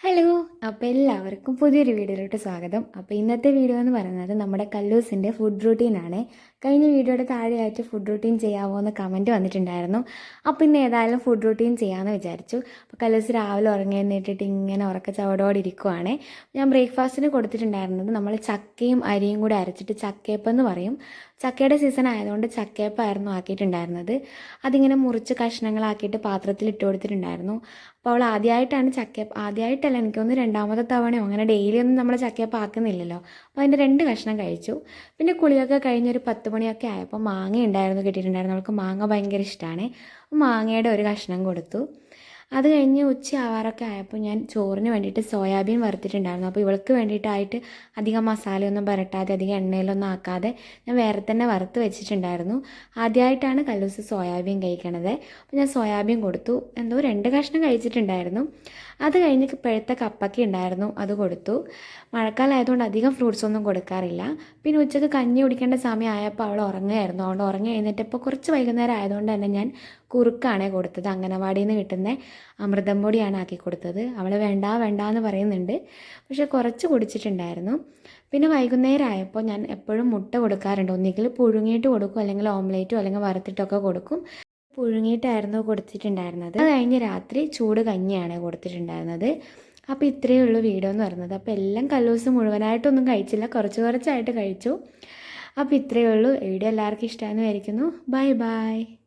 Hello അപ്പോൾ എല്ലാവർക്കും പുതിയൊരു വീഡിയോയിലോട്ട് സ്വാഗതം. അപ്പോൾ ഇന്നത്തെ വീഡിയോ എന്ന് പറയുന്നത് നമ്മുടെ കല്ലൂസിന്റെ ഫുഡ് റൂട്ടീനാണ് കഴിഞ്ഞ വീഡിയോയുടെ താഴെയായിട്ട് ഫുഡ് റൂട്ടീൻ ചെയ്യാമോ എന്ന് കമന്റ് വന്നിട്ടുണ്ടായിരുന്നു. അപ്പോൾ ഇന്ന് ഏതായാലും ഫുഡ് റൂട്ടീൻ ചെയ്യാമെന്ന് വിചാരിച്ചു. അപ്പോൾ കല്ലൂസ് രാവിലെ ഉറങ്ങി എഴുന്നേറ്റിട്ട് ഇങ്ങനെ ഉറക്ക ചവടോടെ ഇരിക്കുവാണ്. ഞാൻ ബ്രേക്ക്ഫാസ്റ്റിന് കൊടുത്തിട്ടുണ്ടായിരുന്നത് നമ്മൾ ചക്കയും അരിയും കൂടി അരച്ചിട്ട് ചക്കയപ്പം എന്ന് പറയും. ചക്കയുടെ സീസൺ ആയതുകൊണ്ട് ചക്കയപ്പമായിരുന്നു ആക്കിയിട്ടുണ്ടായിരുന്നത്. അതിങ്ങനെ മുറിച്ച് കഷ്ണങ്ങളാക്കിയിട്ട് പാത്രത്തിൽ ഇട്ട് കൊടുത്തിട്ടുണ്ടായിരുന്നു. അപ്പോൾ അവൾ ആദ്യമായിട്ടാണ് ചക്കയപ്പം ആദ്യമായിട്ടല്ല എനിക്കൊന്ന് രണ്ടാമത്തെ തവണയോ അങ്ങനെ ഡെയിലി ഒന്നും നമ്മൾ ചക്കയപ്പം ആക്കുന്നില്ലല്ലോ. അപ്പോൾ അതിന്റെ രണ്ട് കഷ്ണം കഴിച്ചു. പിന്നെ കുളിയൊക്കെ കഴിഞ്ഞൊരു പത്ത് മണിയൊക്കെ ആയപ്പോൾ മാങ്ങ ഉണ്ടായിരുന്നു കിട്ടിയിട്ടുണ്ടായിരുന്നു. അവൾക്ക് മാങ്ങ ഭയങ്കര ഇഷ്ടമാണ് മാങ്ങയുടെ ഒരു കഷ്ണം കൊടുത്തു. അത് കഴിഞ്ഞ് ഉച്ച ആവാറൊക്കെ ആയപ്പോൾ ഞാൻ ചോറിന് വേണ്ടിയിട്ട് സോയാബീൻ വറുത്തിട്ടുണ്ടായിരുന്നു. അപ്പോൾ ഇവൾക്ക് വേണ്ടിയിട്ടായിട്ട് അധികം മസാലയൊന്നും പുരട്ടാതെ അധികം എണ്ണയിലൊന്നും ആക്കാതെ ഞാൻ വേറെ തന്നെ വറുത്ത് വെച്ചിട്ടുണ്ടായിരുന്നു. ആദ്യമായിട്ടാണ് കല്ലൂസ് സോയാബീൻ കഴിക്കണത്. അപ്പോൾ ഞാൻ സോയാബീൻ കൊടുത്തു. എന്തോ രണ്ട് കഷ്ണം കഴിച്ചിട്ടുണ്ടായിരുന്നു. അത് കഴിഞ്ഞ് പഴുത്ത കപ്പയ്ക്ക് ഉണ്ടായിരുന്നു. അത് കൊടുത്തു. മഴക്കാലമായതുകൊണ്ട് അധികം ഫ്രൂട്ട്സ് ഒന്നും കൊടുക്കാറില്ല. പിന്നെ ഉച്ചയ്ക്ക് കഞ്ഞി കുടിക്കേണ്ട സമയം ആയപ്പോൾ അവൾ ഉറങ്ങുമായിരുന്നു അതുകൊണ്ട് ഉറങ്ങി കഴിഞ്ഞിട്ട് ഇപ്പോൾ കുറച്ച് വൈകുന്നേരം ആയതുകൊണ്ട് തന്നെ ഞാൻ കുറുക്കാണ് കൊടുത്തത്. അംഗനവാടിയിൽ നിന്ന് കിട്ടുന്ന അമൃതം പൊടിയാണ് ആക്കി കൊടുത്തത്. അവൾ വേണ്ട വേണ്ട എന്ന് പറയുന്നുണ്ട്. പക്ഷെ കുറച്ച് കുടിച്ചിട്ടുണ്ടായിരുന്നു. പിന്നെ വൈകുന്നേരം ആയപ്പോൾ ഞാൻ എപ്പോഴും മുട്ട കൊടുക്കാറുണ്ട്. ഒന്നുകിൽ പുഴുങ്ങിയിട്ട് കൊടുക്കും അല്ലെങ്കിൽ ഓംലേറ്റോ അല്ലെങ്കിൽ വറുത്തിട്ടൊക്കെ കൊടുക്കും. പുഴുങ്ങിയിട്ടായിരുന്നു കൊടുത്തിട്ടുണ്ടായിരുന്നത്. അത് കഴിഞ്ഞ് രാത്രി ചൂട് കഞ്ഞിയാണ് കൊടുത്തിട്ടുണ്ടായിരുന്നത്. അപ്പോൾ ഇത്രയേ ഉള്ളൂ വീഡിയോ എന്ന് പറയുന്നത്. അപ്പോൾ എല്ലാം കല്ലൂസ് മുഴുവനായിട്ടൊന്നും കഴിച്ചില്ല. കുറച്ച് കുറച്ചായിട്ട് കഴിച്ചു. അപ്പോൾ ഇത്രയേ ഉള്ളൂ. വീഡിയോ എല്ലാവർക്കും ഇഷ്ടമാണെന്ന് വിചാരിക്കുന്നു. Bye bye.